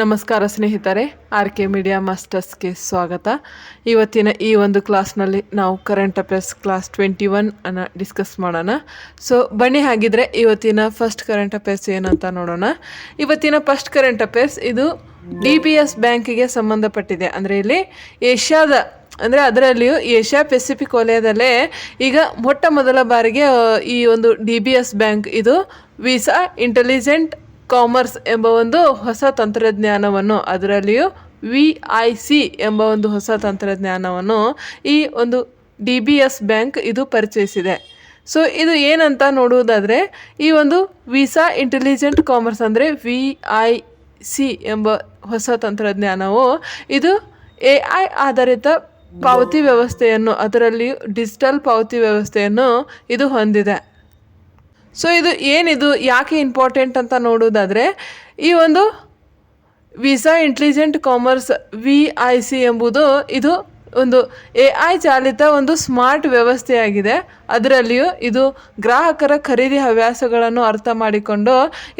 ನಮಸ್ಕಾರ ಸ್ನೇಹಿತರೆ R K media ಮಾಸ್ಟರ್ಸ್ಗೆ ಸ್ವಾಗತ. ಇವತ್ತಿನ ಈ ಒಂದು ಕ್ಲಾಸ್ನಲ್ಲಿ ನಾವು current affairs class twenty one ಅನ್ನು ಡಿಸ್ಕಸ್ ಮಾಡೋಣ. ಸೊ ಬನ್ನಿ ಹಾಗಿದ್ರೆ ಇವತ್ತಿನ ಫಸ್ಟ್ ಕರೆಂಟ್ ಅಫೇರ್ಸ್ ಏನಂತ ನೋಡೋಣ. ಇವತ್ತಿನ ಫಸ್ಟ್ ಕರೆಂಟ್ ಅಫೇರ್ಸ್ ಇದು ಡಿ ಬಿ ಎಸ್ ಬ್ಯಾಂಕಿಗೆ ಸಂಬಂಧಪಟ್ಟಿದೆ. ಅಂದರೆ ಇಲ್ಲಿ ಏಷ್ಯಾದ, ಅಂದರೆ ಅದರಲ್ಲಿಯೂ ಏಷ್ಯಾ ಪೆಸಿಫಿಕ್ ವಲಯದಲ್ಲೇ ಈಗ ಮೊಟ್ಟ ಮೊದಲ ಬಾರಿಗೆ ಈ ಒಂದು ಡಿ ಬಿ ಎಸ್ ಬ್ಯಾಂಕ್ ಇದು ವೀಸಾ ಇಂಟೆಲಿಜೆಂಟ್ ಕಾಮರ್ಸ್ ಎಂಬ ಒಂದು ಹೊಸ ತಂತ್ರಜ್ಞಾನವನ್ನು ಅದರಲ್ಲಿಯೂ ವಿ ಐ ಸಿ ಎಂಬ ಒಂದು ಹೊಸ ತಂತ್ರಜ್ಞಾನವನ್ನು ಈ ಒಂದು ಡಿ ಬಿ ಎಸ್ ಬ್ಯಾಂಕ್ ಇದು ಪರಿಚಯಿಸಿದೆ. ಸೊ ಇದು ಏನಂತ ನೋಡುವುದಾದರೆ, ಈ ಒಂದು ವೀಸಾ ಇಂಟೆಲಿಜೆಂಟ್ ಕಾಮರ್ಸ್ ಅಂದರೆ ವಿ ಐ ಸಿ ಎಂಬ ಹೊಸ ತಂತ್ರಜ್ಞಾನವು ಇದು ಎ ಐ ಆಧಾರಿತ ಪಾವತಿ ವ್ಯವಸ್ಥೆಯನ್ನು ಅದರಲ್ಲಿಯೂ ಡಿಜಿಟಲ್ ಪಾವತಿ ವ್ಯವಸ್ಥೆಯನ್ನು ಇದು ಹೊಂದಿದೆ. ಸೊ ಇದು ಏನಿದು? ಯಾಕೆ ಇಂಪಾರ್ಟೆಂಟ್ ಅಂತ ನೋಡೋದಾದರೆ ಈ ಒಂದು Visa intelligent commerce V I C ಎಂಬುದು ಇದು ಒಂದು ಎ ಐ ಚಾಲಿತ ಒಂದು ಸ್ಮಾರ್ಟ್ ವ್ಯವಸ್ಥೆಯಾಗಿದೆ. ಅದರಲ್ಲಿಯೂ ಇದು ಗ್ರಾಹಕರ ಖರೀದಿ ಹವ್ಯಾಸಗಳನ್ನು ಅರ್ಥ ಮಾಡಿಕೊಂಡು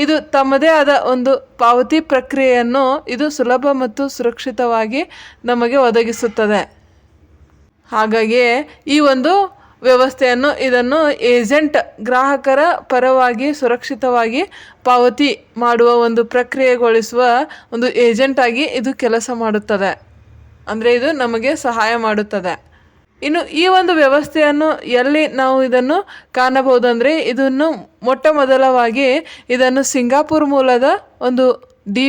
ಇದು ತಮ್ಮದೇ ಆದ ಒಂದು ಪಾವತಿ ಪ್ರಕ್ರಿಯೆಯನ್ನು ಇದು ಸುಲಭ ಮತ್ತು ಸುರಕ್ಷಿತವಾಗಿ ನಮಗೆ ಒದಗಿಸುತ್ತದೆ. ಹಾಗಾಗಿ ಈ ಒಂದು ವ್ಯವಸ್ಥೆಯನ್ನು, ಇದನ್ನು ಏಜೆಂಟ್ ಗ್ರಾಹಕರ ಪರವಾಗಿ ಸುರಕ್ಷಿತವಾಗಿ ಪಾವತಿ ಮಾಡುವ ಒಂದು ಪ್ರಕ್ರಿಯೆಗೊಳಿಸುವ ಒಂದು ಏಜೆಂಟ್ ಆಗಿ ಇದು ಕೆಲಸ ಮಾಡುತ್ತದೆ. ಅಂದರೆ ಇದು ನಮಗೆ ಸಹಾಯ ಮಾಡುತ್ತದೆ. ಇನ್ನು ಈ ಒಂದು ವ್ಯವಸ್ಥೆಯನ್ನು ಎಲ್ಲಿ ನಾವು ಇದನ್ನು ಕಾಣಬಹುದಂದರೆ ಇದನ್ನು ಮೊಟ್ಟ ಮೊದಲವಾಗಿ ಇದನ್ನು ಸಿಂಗಾಪುರ್ ಮೂಲದ ಒಂದು ಡಿ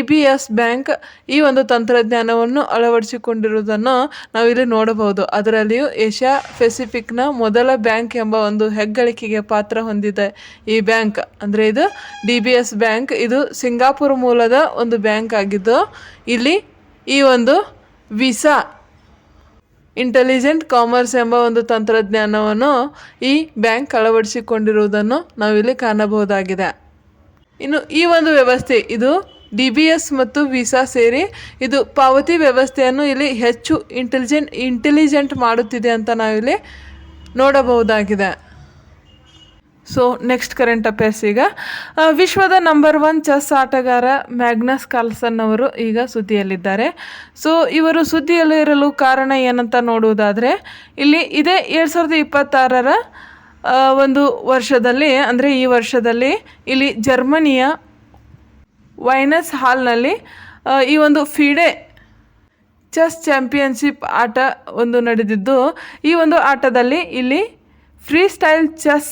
ಬ್ಯಾಂಕ್ ಈ ಒಂದು ತಂತ್ರಜ್ಞಾನವನ್ನು ಅಳವಡಿಸಿಕೊಂಡಿರುವುದನ್ನು ನಾವಿಲ್ಲಿ ನೋಡಬಹುದು. ಅದರಲ್ಲಿಯೂ ಏಷ್ಯಾ ಪೆಸಿಫಿಕ್ನ ಮೊದಲ ಬ್ಯಾಂಕ್ ಎಂಬ ಒಂದು ಹೆಗ್ಗಳಿಕೆಗೆ ಪಾತ್ರ ಹೊಂದಿದೆ ಈ ಬ್ಯಾಂಕ್. ಅಂದರೆ ಇದು ಡಿ ಬಿ ಎಸ್ ಬ್ಯಾಂಕ್. ಇದು ಸಿಂಗಾಪುರ್ ಮೂಲದ ಒಂದು ಬ್ಯಾಂಕ್ ಆಗಿದ್ದು, ಇಲ್ಲಿ ಈ ಒಂದು ವಿಸಾ ಇಂಟೆಲಿಜೆಂಟ್ ಕಾಮರ್ಸ್ ಎಂಬ ಒಂದು ತಂತ್ರಜ್ಞಾನವನ್ನು ಈ ಬ್ಯಾಂಕ್ ಅಳವಡಿಸಿಕೊಂಡಿರುವುದನ್ನು ನಾವಿಲ್ಲಿ ಕಾಣಬಹುದಾಗಿದೆ. ಇನ್ನು ಈ ಒಂದು ವ್ಯವಸ್ಥೆ, ಇದು ಡಿ ಬಿ ಎಸ್ ಮತ್ತು ವೀಸಾ ಸೇರಿ ಇದು ಪಾವತಿ ವ್ಯವಸ್ಥೆಯನ್ನು ಇಲ್ಲಿ ಹೆಚ್ಚು ಇಂಟೆಲಿಜೆಂಟ್ ಇಂಟೆಲಿಜೆಂಟ್ ಮಾಡುತ್ತಿದೆ ಅಂತ ನಾವಿಲ್ಲಿ ನೋಡಬಹುದಾಗಿದೆ. ಸೊ ನೆಕ್ಸ್ಟ್ ಕರೆಂಟ್ ಅಫೇರ್ಸ್ ಈಗ. ವಿಶ್ವದ ನಂಬರ್ ಒನ್ ಚೆಸ್ ಆಟಗಾರ ಮ್ಯಾಗ್ನಸ್ ಕಾಲ್ಸನ್ ಅವರು ಈಗ ಸುದ್ದಿಯಲ್ಲಿದ್ದಾರೆ. ಸೊ ಇವರು ಸುದ್ದಿಯಲ್ಲಿರಲು ಕಾರಣ ಏನಂತ ನೋಡುವುದಾದರೆ, ಇಲ್ಲಿ ಇದೇ ಎರಡು ಸಾವಿರದ ಇಪ್ಪತ್ತಾರರ ಒಂದು ವರ್ಷದಲ್ಲಿ, ಅಂದರೆ ಈ ವರ್ಷದಲ್ಲಿ ಇಲ್ಲಿ ಜರ್ಮನಿಯ ವೈನಸ್ ಹಾಲ್ನಲ್ಲಿ ಈ ಒಂದು ಫಿಡೆ ಚೆಸ್ ಚಾಂಪಿಯನ್ಶಿಪ್ ಆಟ ಒಂದು ನಡೆದಿದ್ದು, ಈ ಒಂದು ಆಟದಲ್ಲಿ ಇಲ್ಲಿ ಫ್ರೀ ಸ್ಟೈಲ್ ಚೆಸ್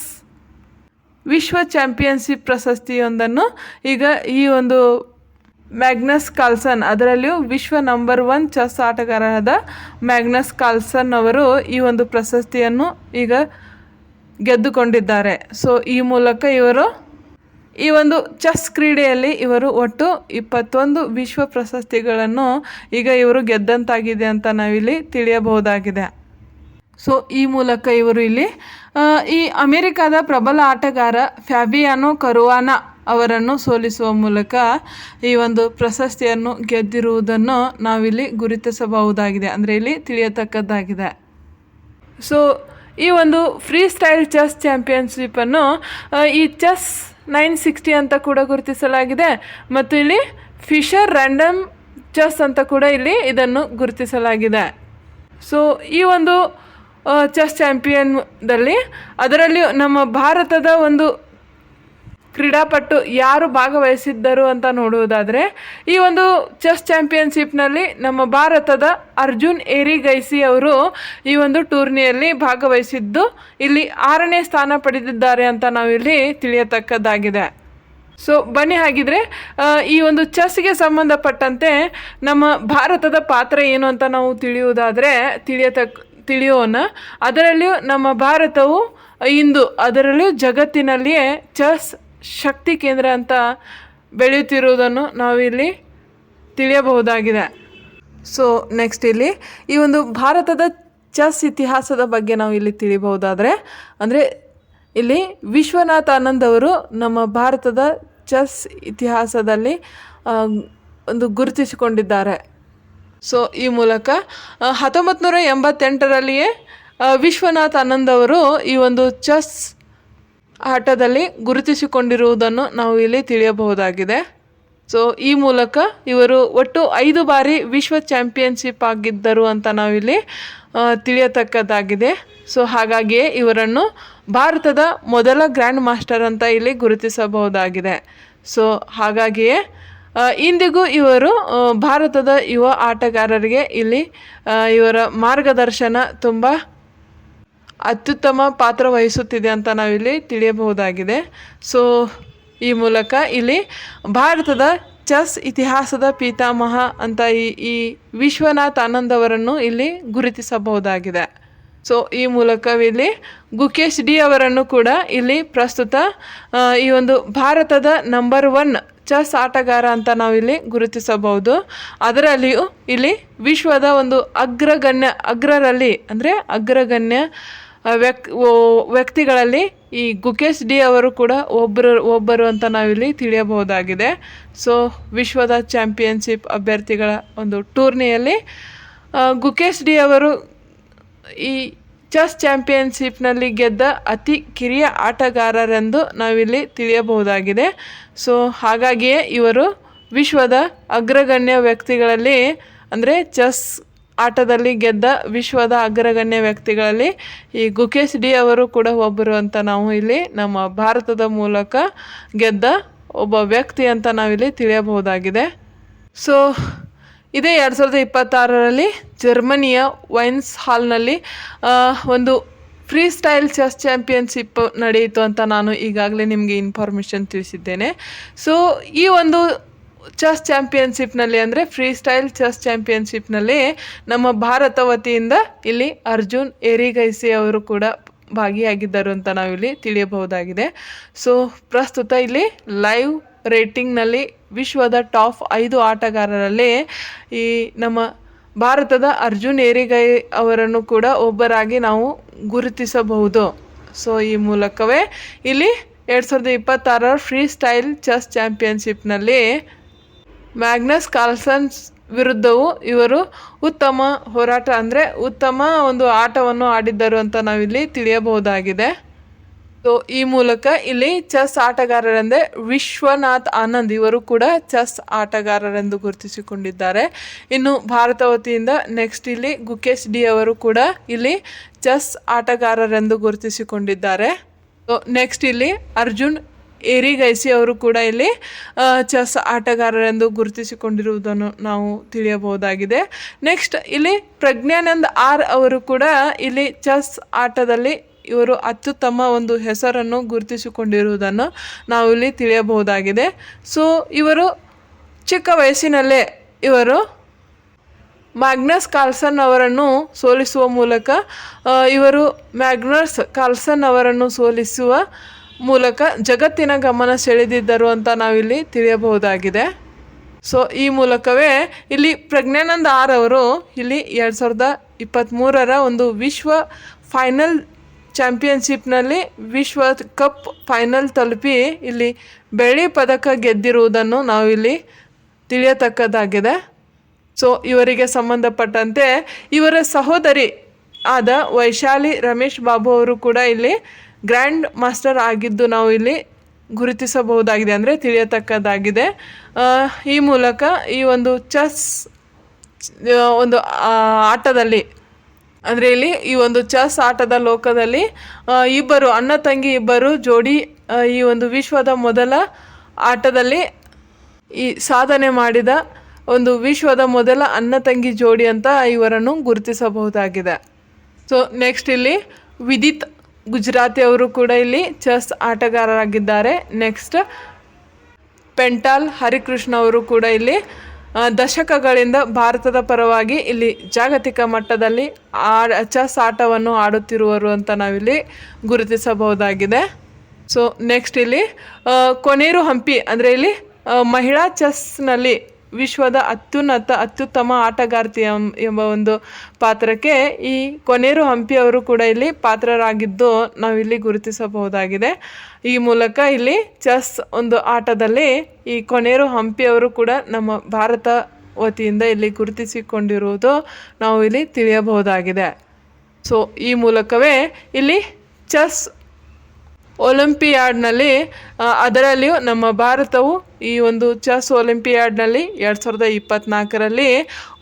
ವಿಶ್ವ ಚಾಂಪಿಯನ್ಶಿಪ್ ಪ್ರಶಸ್ತಿಯೊಂದನ್ನು ಈಗ ಈ ಒಂದು ಮ್ಯಾಗ್ನಸ್ ಕಾಲ್ಸನ್ ಅದರಲ್ಲಿಯೂ ವಿಶ್ವ ನಂಬರ್ ಒನ್ ಚೆಸ್ ಆಟಗಾರರಾದ ಮ್ಯಾಗ್ನಸ್ ಕಾಲ್ಸನ್ ಅವರು ಈ ಒಂದು ಪ್ರಶಸ್ತಿಯನ್ನು ಈಗ ಗೆದ್ದುಕೊಂಡಿದ್ದಾರೆ. ಸೊ ಈ ಮೂಲಕ ಇವರು ಈ ಒಂದು ಚೆಸ್ ಕ್ರೀಡೆಯಲ್ಲಿ ಇವರು ಒಟ್ಟು ಇಪ್ಪತ್ತೊಂದು ವಿಶ್ವ ಪ್ರಶಸ್ತಿಗಳನ್ನು ಈಗ ಇವರು ಗೆದ್ದಂತಾಗಿದೆ ಅಂತ ನಾವಿಲ್ಲಿ ತಿಳಿಯಬಹುದಾಗಿದೆ. ಸೊ ಈ ಮೂಲಕ ಇವರು ಇಲ್ಲಿ ಈ ಅಮೆರಿಕದ ಪ್ರಬಲ ಆಟಗಾರ ಫ್ಯಾಬಿಯಾನೋ ಕರುವಾನ ಅವರನ್ನು ಸೋಲಿಸುವ ಮೂಲಕ ಈ ಒಂದು ಪ್ರಶಸ್ತಿಯನ್ನು ಗೆದ್ದಿರುವುದನ್ನು ನಾವಿಲ್ಲಿ ಗುರುತಿಸಬಹುದಾಗಿದೆ. ಅಂದರೆ ಇಲ್ಲಿ ತಿಳಿಯತಕ್ಕದ್ದಾಗಿದೆ. ಸೊ ಈ ಒಂದು ಫ್ರೀ ಸ್ಟೈಲ್ ಚೆಸ್ ಚಾಂಪಿಯನ್ಶಿಪ್ಪನ್ನು ಈ ಚೆಸ್ ನೈನ್ ಸಿಕ್ಸ್ಟಿ ಅಂತ ಕೂಡ ಗುರುತಿಸಲಾಗಿದೆ. ಮತ್ತು ಇಲ್ಲಿ ಫಿಶರ್ ರ್ಯಾಂಡಮ್ ಚೆಸ್ ಅಂತ ಕೂಡ ಇಲ್ಲಿ ಇದನ್ನು ಗುರುತಿಸಲಾಗಿದೆ. ಸೊ, ಈ ಒಂದು ಚೆಸ್ ಚಾಂಪಿಯನ್ದಲ್ಲಿ ಅದರಲ್ಲಿ ನಮ್ಮ ಭಾರತದ ಒಂದು ಕ್ರೀಡಾಪಟು ಯಾರು ಭಾಗವಹಿಸಿದ್ದರು ಅಂತ ನೋಡುವುದಾದರೆ, ಈ ಒಂದು ಚೆಸ್ ಚಾಂಪಿಯನ್ಶಿಪ್ನಲ್ಲಿ ನಮ್ಮ ಭಾರತದ ಅರ್ಜುನ್ ಏರಿಗೈಸಿ ಅವರು ಈ ಒಂದು ಟೂರ್ನಿಯಲ್ಲಿ ಭಾಗವಹಿಸಿದ್ದು, ಇಲ್ಲಿ ಆರನೇ ಸ್ಥಾನ ಪಡೆದಿದ್ದಾರೆ ಅಂತ ನಾವಿಲ್ಲಿ ತಿಳಿಯತಕ್ಕದ್ದಾಗಿದೆ. ಸೊ ಬನ್ನಿ ಹಾಗಿದ್ರೆ ಈ ಒಂದು ಚೆಸ್ಗೆ ಸಂಬಂಧಪಟ್ಟಂತೆ ನಮ್ಮ ಭಾರತದ ಪಾತ್ರ ಏನು ಅಂತ ನಾವು ತಿಳಿಯುವುದಾದರೆ ತಿಳಿಯತಕ್ಕ ತಿಳಿಯೋಣ. ಅದರಲ್ಲಿಯೂ ನಮ್ಮ ಭಾರತವು ಇಂದು ಅದರಲ್ಲೂ ಜಗತ್ತಿನಲ್ಲಿಯೇ ಚೆಸ್ ಶಕ್ತಿ ಕೇಂದ್ರ ಅಂತ ಬೆಳೆಯುತ್ತಿರುವುದನ್ನು ನಾವಿಲ್ಲಿ ತಿಳಿಯಬಹುದಾಗಿದೆ. ಸೊ ನೆಕ್ಸ್ಟ್ ಇಲ್ಲಿ ಈ ಒಂದು ಭಾರತದ ಚೆಸ್ ಇತಿಹಾಸದ ಬಗ್ಗೆ ನಾವು ಇಲ್ಲಿ ತಿಳಿಬಹುದಾದರೆ ಅಂದರೆ ಇಲ್ಲಿ ವಿಶ್ವನಾಥ್ ಆನಂದ್ ಅವರು ನಮ್ಮ ಭಾರತದ ಚೆಸ್ ಇತಿಹಾಸದಲ್ಲಿ ಒಂದು ಗುರುತಿಸಿಕೊಂಡಿದ್ದಾರೆ. ಸೊ ಈ ಮೂಲಕ ಹತ್ತೊಂಬತ್ತು ನೂರ ಎಂಬತ್ತೆಂಟರಲ್ಲಿಯೇ ವಿಶ್ವನಾಥ್ ಆನಂದ್ ಅವರು ಈ ಒಂದು ಚೆಸ್ ಆಟದಲ್ಲಿ ಗುರುತಿಸಿಕೊಂಡಿರುವುದನ್ನು ನಾವು ಇಲ್ಲಿ ತಿಳಿಯಬಹುದಾಗಿದೆ. ಸೊ ಈ ಮೂಲಕ ಇವರು ಒಟ್ಟು ಐದು ಬಾರಿ ವಿಶ್ವ ಚಾಂಪಿಯನ್ಶಿಪ್ ಆಗಿದ್ದರು ಅಂತ ನಾವಿಲ್ಲಿ ತಿಳಿಯತಕ್ಕದ್ದಾಗಿದೆ. ಸೊ ಹಾಗಾಗಿಯೇ ಇವರನ್ನು ಭಾರತದ ಮೊದಲ ಗ್ರ್ಯಾಂಡ್ ಮಾಸ್ಟರ್ ಅಂತ ಇಲ್ಲಿ ಗುರುತಿಸಬಹುದಾಗಿದೆ. ಸೊ ಹಾಗಾಗಿಯೇ ಇಂದಿಗೂ ಇವರು ಭಾರತದ ಯುವ ಆಟಗಾರರಿಗೆ ಇಲ್ಲಿ ಇವರ ಮಾರ್ಗದರ್ಶನ ತುಂಬ ಅತ್ಯುತ್ತಮ ಪಾತ್ರ ವಹಿಸುತ್ತಿದೆ ಅಂತ ನಾವಿಲ್ಲಿ ತಿಳಿಯಬಹುದಾಗಿದೆ. ಸೊ ಈ ಮೂಲಕ ಇಲ್ಲಿ ಭಾರತದ ಚೆಸ್ ಇತಿಹಾಸದ ಪಿತಾಮಹ ಅಂತ ಈ ಈ ವಿಶ್ವನಾಥ್ ಆನಂದ್ ಅವರನ್ನು ಇಲ್ಲಿ ಗುರುತಿಸಬಹುದಾಗಿದೆ. ಸೊ ಈ ಮೂಲಕವಿಲ್ಲಿ ಗುಕೇಶ್ ಡಿ ಅವರನ್ನು ಕೂಡ ಇಲ್ಲಿ ಪ್ರಸ್ತುತ ಈ ಒಂದು ಭಾರತದ ನಂಬರ್ ಒನ್ ಚೆಸ್ ಆಟಗಾರ ಅಂತ ನಾವಿಲ್ಲಿ ಗುರುತಿಸಬಹುದು. ಅದರಲ್ಲಿಯೂ ಇಲ್ಲಿ ವಿಶ್ವದ ಒಂದು ಅಗ್ರಗಣ್ಯ, ಅಗ್ರರಲ್ಲಿ ಅಂದರೆ ಅಗ್ರಗಣ್ಯ ವ್ಯಕ್ ವ್ಯಕ್ತಿಗಳಲ್ಲಿ ಈ ಗುಕೇಶ್ ಡಿ ಅವರು ಕೂಡ ಒಬ್ಬರು ಒಬ್ಬರು ಅಂತ ನಾವಿಲ್ಲಿ ತಿಳಿಯಬಹುದಾಗಿದೆ. ಸೊ ವಿಶ್ವದ ಚಾಂಪಿಯನ್ಶಿಪ್ ಅಭ್ಯರ್ಥಿಗಳ ಒಂದು ಟೂರ್ನಿಯಲ್ಲಿ ಗುಕೇಶ್ ಡಿ ಅವರು ಈ ಚೆಸ್ ಚಾಂಪಿಯನ್ಶಿಪ್ನಲ್ಲಿ ಗೆದ್ದ ಅತಿ ಕಿರಿಯ ಆಟಗಾರರೆಂದು ನಾವಿಲ್ಲಿ ತಿಳಿಯಬಹುದಾಗಿದೆ. ಸೊ ಹಾಗಾಗಿಯೇ ಇವರು ವಿಶ್ವದ ಅಗ್ರಗಣ್ಯ ವ್ಯಕ್ತಿಗಳಲ್ಲಿ, ಅಂದರೆ ಚೆಸ್ ಆಟದಲ್ಲಿ ಗೆದ್ದ ವಿಶ್ವದ ಅಗ್ರಗಣ್ಯ ವ್ಯಕ್ತಿಗಳಲ್ಲಿ ಈ ಗುಕೇಶ್ ಡಿ ಅವರು ಕೂಡ ಒಬ್ಬರು ಅಂತ ನಾವು ಇಲ್ಲಿ ನಮ್ಮ ಭಾರತದ ಮೂಲಕ ಗೆದ್ದ ಒಬ್ಬ ವ್ಯಕ್ತಿ ಅಂತ ನಾವಿಲ್ಲಿ ತಿಳಿಯಬಹುದಾಗಿದೆ. ಸೊ ಇದೇ ಎರಡು ಸಾವಿರದ ಇಪ್ಪತ್ತಾರರಲ್ಲಿ ಜರ್ಮನಿಯ ವೈನ್ಸ್ ಹಾಲ್ನಲ್ಲಿ ಒಂದು ಫ್ರೀ ಸ್ಟೈಲ್ ಚೆಸ್ ಚಾಂಪಿಯನ್ಶಿಪ್ ನಡೆಯಿತು ಅಂತ ನಾನು ಈಗಾಗಲೇ ನಿಮಗೆ ಇನ್ಫಾರ್ಮೇಷನ್ ತಿಳಿಸಿದ್ದೇನೆ. ಸೊ ಈ ಒಂದು ಚೆಸ್ ಚಾಂಪಿಯನ್ಶಿಪ್ನಲ್ಲಿ ಅಂದರೆ ಫ್ರೀ ಸ್ಟೈಲ್ ಚೆಸ್ ಚಾಂಪಿಯನ್ಶಿಪ್ನಲ್ಲಿ ನಮ್ಮ ಭಾರತ ವತಿಯಿಂದ ಇಲ್ಲಿ ಅರ್ಜುನ್ ಏರಿಗೈಸಿ ಅವರು ಕೂಡ ಭಾಗಿಯಾಗಿದ್ದರು ಅಂತ ನಾವಿಲ್ಲಿ ತಿಳಿಯಬಹುದಾಗಿದೆ. ಸೊ ಪ್ರಸ್ತುತ ಇಲ್ಲಿ ಲೈವ್ ರೇಟಿಂಗ್ನಲ್ಲಿ ವಿಶ್ವದ ಟಾಪ್ ಐದು ಆಟಗಾರರಲ್ಲಿ ಈ ನಮ್ಮ ಭಾರತದ ಅರ್ಜುನ್ ಏರಿಗೈ ಅವರನ್ನು ಕೂಡ ಒಬ್ಬರಾಗಿ ನಾವು ಗುರುತಿಸಬಹುದು. ಸೊ ಈ ಮೂಲಕವೇ ಇಲ್ಲಿ ಎರಡು ಸಾವಿರದ ಇಪ್ಪತ್ತಾರರ ಫ್ರೀ ಸ್ಟೈಲ್ ಚೆಸ್ ಚಾಂಪಿಯನ್ಶಿಪ್ನಲ್ಲಿ ಮ್ಯಾಗ್ನಸ್ ಕಾರ್ಲ್ಸನ್ಸ್ ವಿರುದ್ಧವೂ ಇವರು ಉತ್ತಮ ಹೋರಾಟ, ಅಂದರೆ ಉತ್ತಮ ಒಂದು ಆಟವನ್ನು ಆಡಿದ್ದರು ಅಂತ ನಾವಿಲ್ಲಿ ತಿಳಿಯಬಹುದಾಗಿದೆ. ಸೊ ಈ ಮೂಲಕ ಇಲ್ಲಿ ಚೆಸ್ ಆಟಗಾರರೆಂದೇ ವಿಶ್ವನಾಥ್ ಆನಂದ್ ಇವರು ಕೂಡ ಚೆಸ್ ಆಟಗಾರರೆಂದು ಗುರುತಿಸಿಕೊಂಡಿದ್ದಾರೆ. ಇನ್ನು ಭಾರತ ವತಿಯಿಂದ ನೆಕ್ಸ್ಟ್ ಇಲ್ಲಿ ಗುಕೇಶ್ ಡಿ ಅವರು ಕೂಡ ಇಲ್ಲಿ ಚೆಸ್ ಆಟಗಾರರೆಂದು ಗುರುತಿಸಿಕೊಂಡಿದ್ದಾರೆ. ಸೊ ನೆಕ್ಸ್ಟ್ ಇಲ್ಲಿ ಅರ್ಜುನ್ ಏರಿಗೈಸಿ ಅವರು ಕೂಡ ಇಲ್ಲಿ ಚೆಸ್ ಆಟಗಾರರೆಂದು ಗುರುತಿಸಿಕೊಂಡಿರುವುದನ್ನು ನಾವು ತಿಳಿಯಬಹುದಾಗಿದೆ. ನೆಕ್ಸ್ಟ್ ಇಲ್ಲಿ ಪ್ರಜ್ಞಾನಂದ್ ಆರ್ ಅವರು ಕೂಡ ಇಲ್ಲಿ ಚೆಸ್ ಆಟದಲ್ಲಿ ಇವರು ಅತ್ಯುತ್ತಮ ಒಂದು ಹೆಸರನ್ನು ಗುರುತಿಸಿಕೊಂಡಿರುವುದನ್ನು ನಾವು ಇಲ್ಲಿ ತಿಳಿಯಬಹುದಾಗಿದೆ. ಸೊ ಇವರು ಚಿಕ್ಕ ವಯಸ್ಸಿನಲ್ಲೇ ಇವರು ಮ್ಯಾಗ್ನಸ್ ಕಾರ್ಲ್ಸನ್ ಅವರನ್ನು ಸೋಲಿಸುವ ಮೂಲಕ ಇವರು ಮ್ಯಾಗ್ನಸ್ ಕಾರ್ಲ್ಸನ್ ಅವರನ್ನು ಸೋಲಿಸುವ ಮೂಲಕ ಜಗತ್ತಿನ ಗಮನ ಸೆಳೆದಿದ್ದರು ಅಂತ ನಾವಿಲ್ಲಿ ತಿಳಿಯಬಹುದಾಗಿದೆ. ಸೊ ಈ ಮೂಲಕವೇ ಇಲ್ಲಿ ಪ್ರಜ್ಞಾನಂದ ಆರ್ ಅವರು ಇಲ್ಲಿ ಎರಡು ಸಾವಿರದ ಇಪ್ಪತ್ತ್ಮೂರರ ಒಂದು ವಿಶ್ವ ಫೈನಲ್ ಚಾಂಪಿಯನ್ಶಿಪ್ನಲ್ಲಿ ವಿಶ್ವ ಕಪ್ ಫೈನಲ್ ತಲುಪಿ ಇಲ್ಲಿ ಬೆಳ್ಳಿ ಪದಕ ಗೆದ್ದಿರುವುದನ್ನು ನಾವಿಲ್ಲಿ ತಿಳಿಯತಕ್ಕದ್ದಾಗಿದೆ. ಸೊ ಇವರಿಗೆ ಸಂಬಂಧಪಟ್ಟಂತೆ ಇವರ ಸಹೋದರಿ ಆದ ವೈಶಾಲಿ ರಮೇಶ್ ಬಾಬು ಅವರು ಕೂಡ ಇಲ್ಲಿ ಗ್ರ್ಯಾಂಡ್ ಮಾಸ್ಟರ್ ಆಗಿದ್ದು ನಾವು ಇಲ್ಲಿ ಗುರುತಿಸಬಹುದಾಗಿದೆ ಅಂದರೆ ತಿಳಿಯತಕ್ಕದ್ದಾಗಿದೆ. ಈ ಮೂಲಕ ಈ ಒಂದು ಚೆಸ್ ಒಂದು ಆಟದಲ್ಲಿ, ಅಂದರೆ ಇಲ್ಲಿ ಈ ಒಂದು ಚೆಸ್ ಆಟದ ಲೋಕದಲ್ಲಿ ಇಬ್ಬರು ಅಣ್ಣ ತಂಗಿ ಇಬ್ಬರು ಜೋಡಿ ಈ ಒಂದು ವಿಶ್ವದ ಮೊದಲ ಆಟದಲ್ಲಿ ಈ ಸಾಧನೆ ಮಾಡಿದ ಒಂದು ವಿಶ್ವದ ಮೊದಲ ಅಣ್ಣ ತಂಗಿ ಜೋಡಿ ಅಂತ ಇವರನ್ನು ಗುರುತಿಸಬಹುದಾಗಿದೆ. ಸೊ ನೆಕ್ಸ್ಟ್ ಇಲ್ಲಿ ವಿದಿತ್ ಗುಜರಾತಿ ಅವರು ಕೂಡ ಇಲ್ಲಿ ಚೆಸ್ ಆಟಗಾರರಾಗಿದ್ದಾರೆ. ನೆಕ್ಸ್ಟ್ ಪೆಂಟಾಲ್ ಹರಿಕೃಷ್ಣ ಅವರು ಕೂಡ ಇಲ್ಲಿ ದಶಕಗಳಿಂದ ಭಾರತದ ಪರವಾಗಿ ಇಲ್ಲಿ ಜಾಗತಿಕ ಮಟ್ಟದಲ್ಲಿ ಆ ಚೆಸ್ ಆಟವನ್ನು ಆಡುತ್ತಿರುವರು ಅಂತ ನಾವಿಲ್ಲಿ ಗುರುತಿಸಬಹುದಾಗಿದೆ. ಸೊ ನೆಕ್ಸ್ಟ್ ಇಲ್ಲಿ ಕೊನೇರು ಹಂಪಿ ಅಂದರೆ ಇಲ್ಲಿ ಮಹಿಳಾ ಚೆಸ್ನಲ್ಲಿ ವಿಶ್ವದ ಅತ್ಯುನ್ನತ, ಅತ್ಯುತ್ತಮ ಆಟಗಾರ್ತಿ ಎಂಬ ಒಂದು ಪಾತ್ರಕ್ಕೆ ಈ ಕೊನೇರು ಹಂಪಿ ಅವರು ಕೂಡ ಇಲ್ಲಿ ಪಾತ್ರರಾಗಿದ್ದು ನಾವಿಲ್ಲಿ ಗುರುತಿಸಬಹುದಾಗಿದೆ. ಈ ಮೂಲಕ ಇಲ್ಲಿ ಚೆಸ್ ಒಂದು ಆಟದಲ್ಲಿ ಈ ಕೊನೇರು ಹಂಪಿ ಅವರು ಕೂಡ ನಮ್ಮ ಭಾರತ ವತಿಯಿಂದ ಇಲ್ಲಿ ಗುರುತಿಸಿಕೊಂಡಿರುವುದು ನಾವು ಇಲ್ಲಿ ತಿಳಿಯಬಹುದಾಗಿದೆ. ಸೊ ಈ ಮೂಲಕವೇ ಇಲ್ಲಿ ಚೆಸ್ ಒಲಿಂಪಿಯಾಡ್ನಲ್ಲಿ ಅದರಲ್ಲಿಯೂ ನಮ್ಮ ಭಾರತವು ಈ ಒಂದು ಚೆಸ್ ಒಲಿಂಪಿಯಾಡ್ನಲ್ಲಿ ಎರಡು ಸಾವಿರದ ಇಪ್ಪತ್ತ್ನಾಲ್ಕರಲ್ಲಿ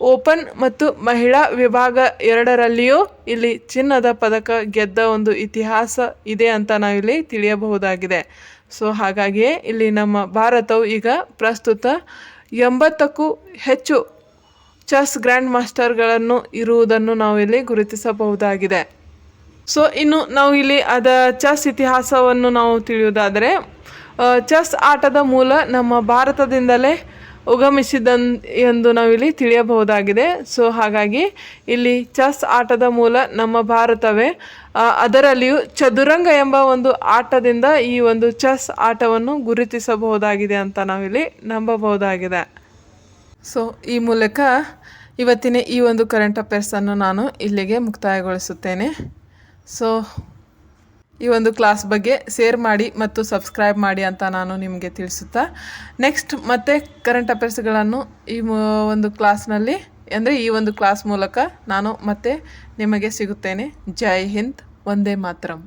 ಓಪನ್ ಮತ್ತು ಮಹಿಳಾ ವಿಭಾಗ ಎರಡರಲ್ಲಿಯೂ ಇಲ್ಲಿ ಚಿನ್ನದ ಪದಕ ಗೆದ್ದ ಒಂದು ಇತಿಹಾಸ ಇದೆ ಅಂತ ನಾವಿಲ್ಲಿ ತಿಳಿಯಬಹುದಾಗಿದೆ. ಸೊ, ಹಾಗಾಗಿಯೇ ಇಲ್ಲಿ ನಮ್ಮ ಭಾರತವು ಈಗ ಪ್ರಸ್ತುತ ಎಂಬತ್ತಕ್ಕೂ ಹೆಚ್ಚು ಚೆಸ್ ಗ್ರ್ಯಾಂಡ್ ಮಾಸ್ಟರ್ಗಳನ್ನು ಇರುವುದನ್ನು ನಾವಿಲ್ಲಿ ಗುರುತಿಸಬಹುದಾಗಿದೆ. ಸೊ ಇನ್ನು ನಾವು ಇಲ್ಲಿ ಅದ ಚೆಸ್ ಇತಿಹಾಸವನ್ನು ನಾವು ತಿಳಿಯುವುದಾದರೆ ಚೆಸ್ ಆಟದ ಮೂಲ ನಮ್ಮ ಭಾರತದಿಂದಲೇ ಉಗಮಿಸಿದನ್ ಎಂದು ನಾವಿಲ್ಲಿ ತಿಳಿಯಬಹುದಾಗಿದೆ. ಸೊ ಹಾಗಾಗಿ ಇಲ್ಲಿ ಚೆಸ್ ಆಟದ ಮೂಲ ನಮ್ಮ ಭಾರತವೇ. ಅದರಲ್ಲಿಯೂ ಚದುರಂಗ ಎಂಬ ಒಂದು ಆಟದಿಂದ ಈ ಒಂದು ಚೆಸ್ ಆಟವನ್ನು ಗುರುತಿಸಬಹುದಾಗಿದೆ ಅಂತ ನಾವಿಲ್ಲಿ ನಂಬಬಹುದಾಗಿದೆ. ಸೊ ಈ ಮೂಲಕ ಇವತ್ತಿನ ಈ ಒಂದು ಕರೆಂಟ್ ಅಫೇರ್ಸನ್ನು ನಾನು ಇಲ್ಲಿಗೆ ಮುಕ್ತಾಯಗೊಳಿಸುತ್ತೇನೆ. ಸೊ ಈ ಒಂದು ಕ್ಲಾಸ್ ಬಗ್ಗೆ ಶೇರ್ ಮಾಡಿ ಮತ್ತು ಸಬ್ಸ್ಕ್ರೈಬ್ ಮಾಡಿ ಅಂತ ನಾನು ನಿಮಗೆ ತಿಳಿಸುತ್ತಾ. ನೆಕ್ಸ್ಟ್ ಮತ್ತೆ ಕರೆಂಟ್ ಅಫೇರ್ಸ್ಗಳನ್ನು ಈ ಒಂದು ಕ್ಲಾಸ್ನಲ್ಲಿ ಅಂದರೆ ಈ ಒಂದು ಕ್ಲಾಸ್ ಮೂಲಕ ನಾನು ಮತ್ತೆ ನಿಮಗೆ ಸಿಗುತ್ತೇನೆ. ಜೈ ಹಿಂದ್ ಒಂದೇ ಮಾತರಂ.